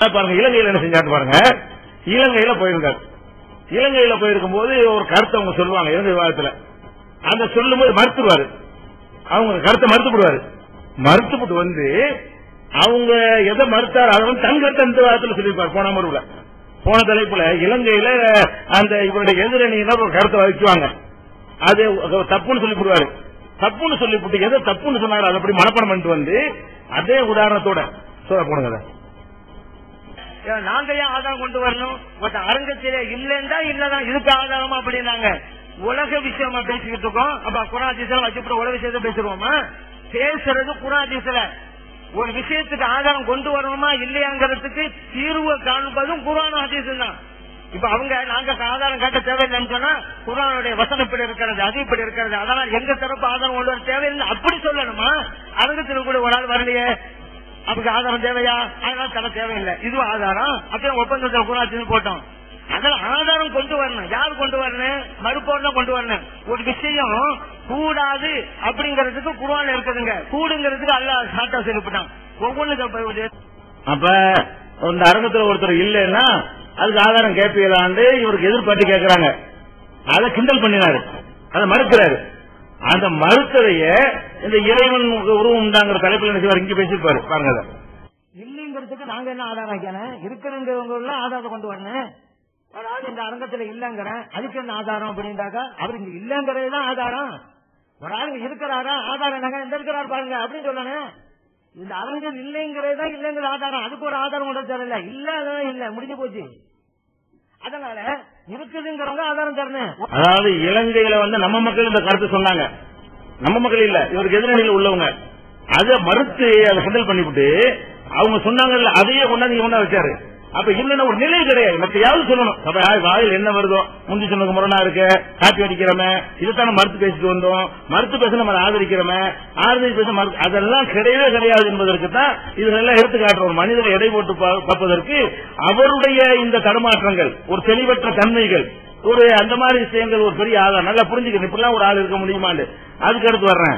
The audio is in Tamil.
பாருங்க இலங்கையில என்ன செஞ்சாரு பாருங்க. இலங்கையில போயிருந்தார் இலங்கையில போயிருக்கும் போது ஒரு கருத்தை அவங்க சொல்லுவாங்க இலங்கை விவாதத்துல. அந்த சொல்லும் போது மறுத்துருவாரு. அவங்க கருத்தை மறுத்துப்படுவாரு. மறுத்துப்பட்டு வந்து அவங்க எதை மறுத்தார் அதை வந்து தங்கத்தை இந்த விவாதத்துல சொல்லியிருப்பார் போன முறைவுல போன தலைப்புல இலங்கையில அந்த இவருடைய எதிரணியினர் ஒரு கருத்தை வைக்குவாங்க. அது தப்புன்னு சொல்லிவிடுவாரு தப்புன்னு சொல்லிவிட்டு எதை தப்புன்னு சொன்னாரு அதை அப்படி மனப்பணம் பண்ணிட்டு வந்து அதே உதாரணத்தோட சொல்ல போனுங்க அதை. நாங்க ஏன் ஆதாரம் கொண்டு வரணும்? பட் அரங்கத்திலே இல்லைன்னா இல்லதான் இதுக்கு ஆதாரமா அப்படின்னாங்க. உலக விஷயமா பேசிக்கிட்டு இருக்கோம். அப்ப குராதீசம் வச்சுப்பட உலக விஷயத்தை பேசுறோமா பேசுறது குராதீசல ஒரு விஷயத்துக்கு ஆதாரம் கொண்டு வரணுமா இல்லையாங்கிறதுக்கு தீர்வை காண்பதும் குரான் ஹதீஸும் தான். இப்ப அவங்க நாங்க ஆதாரம் காட்ட தேவையில்லைன்னு சொன்னா குரானுடைய வசனம் இப்படி இருக்கிறது அது இப்படி இருக்கிறது. அதனால எங்க தரப்பு ஆதாரம் கொண்டு வர தேவையில்லை அப்படி சொல்லணுமா? அரங்கத்தில் கூட ஒரு ஆள் வரலையே. அதுக்கு ஆதாரம் தேவையா? அதெல்லாம் தர தேவையில்லை. இதுவும் ஆதாரம். அப்படியே ஒப்பந்தத்தில் கூடாதுன்னு போட்டோம். அதெல்லாம் ஆதாரம் கொண்டு வரணும். யார் கொண்டு வரணும்? மறுப்போர் கொண்டு வரணும். ஒரு விஷயம் கூடாது அப்படிங்கறதுக்கு குருவான் இருக்குதுங்க. கூடுங்கிறதுக்கு அல்ல சாட்டா சொல்லப்பட்டான் ஒவ்வொன்னு அப்ப இந்த அரங்கத்துல ஒருத்தர் இல்லைன்னா அதுக்கு ஆதாரம் கேட்பீங்களான்னு இவருக்கு எதிர்பார்த்து கேட்கறாங்க. அதை கிண்டல் பண்ணினாரு. அதை மறுக்கிறாரு. அந்த மறுத்ததைய இந்த இறைவன் உருவம் உண்டாங்கிற தலைப்பில் என்ன இங்க பேசியிருப்பாரு. பாருங்க அதை. இல்லைங்கிறதுக்கு நாங்க என்ன ஆதாரம் வைக்கணும்? இருக்கிறவங்க ஆதாரம் கொண்டு வரணும். ஒரு ஆள் இந்த அரங்கத்துல இல்லங்கிறேன். அதுக்கு என்ன ஆதாரம் அப்படின்றாக்கா அவர் இங்க இல்லங்கிறது தான் ஆதாரம். ஒரு ஆள் இங்க இருக்கிறாரா? ஆதாரம் என்னங்க? இந்த இருக்கிறார் பாருங்க அப்படின்னு சொல்லணும். இந்த அரங்கம் இல்லைங்கிறது தான் இல்லைங்கிற ஆதாரம். அதுக்கு ஒரு ஆதாரம் கொண்டு தரல இல்ல இல்ல. முடிஞ்சு போச்சு. அதனால இருக்குதுங்கிறவங்க ஆதாரம் தரணும். அதாவது இலங்கையில வந்து நம்ம மக்கள் இந்த கருத்து சொன்னாங்க. நம்ம மக்கள் இல்ல இவருக்கு எதிரணியில் உள்ளவங்க. அதை மறுத்து அதை கிண்டல் பண்ணிவிட்டு அவங்க சொன்னாங்கல்ல அதையே கொண்டாந்து கொண்டா வச்சாரு. அப்ப இல்லன்னா ஒரு நிலை கிடையாது. மத்தையாவது சொல்லணும். அப்ப வாயில் என்ன வருதோ? முந்தி சொன்னது முரணா இருக்கு. காப்பி அடிக்கிறோமே. இதைத்தானே மறுத்து பேசிட்டு வந்தோம். மறுத்து பேச நம்ம ஆதரிக்கிறோமே. ஆதரிச்சு பேச மறுத்து அதெல்லாம் கிடையவே கிடையாது என்பதற்கு தான் இதெல்லாம் எடுத்து காட்டுறோம் ஒரு மனிதரை எடை போட்டு பார்ப்பதற்கு அவருடைய இந்த தடுமாற்றங்கள் ஒரு தெளிவற்ற தன்மைகள் ஒரு அந்த மாதிரி விஷயங்கள் ஒரு பெரிய ஆதாரம். நல்லா புரிஞ்சுக்கணும். இப்படிலாம் ஒரு ஆள் இருக்க முடியுமான்னு அதுக்கு அடுத்து வர்றேன்.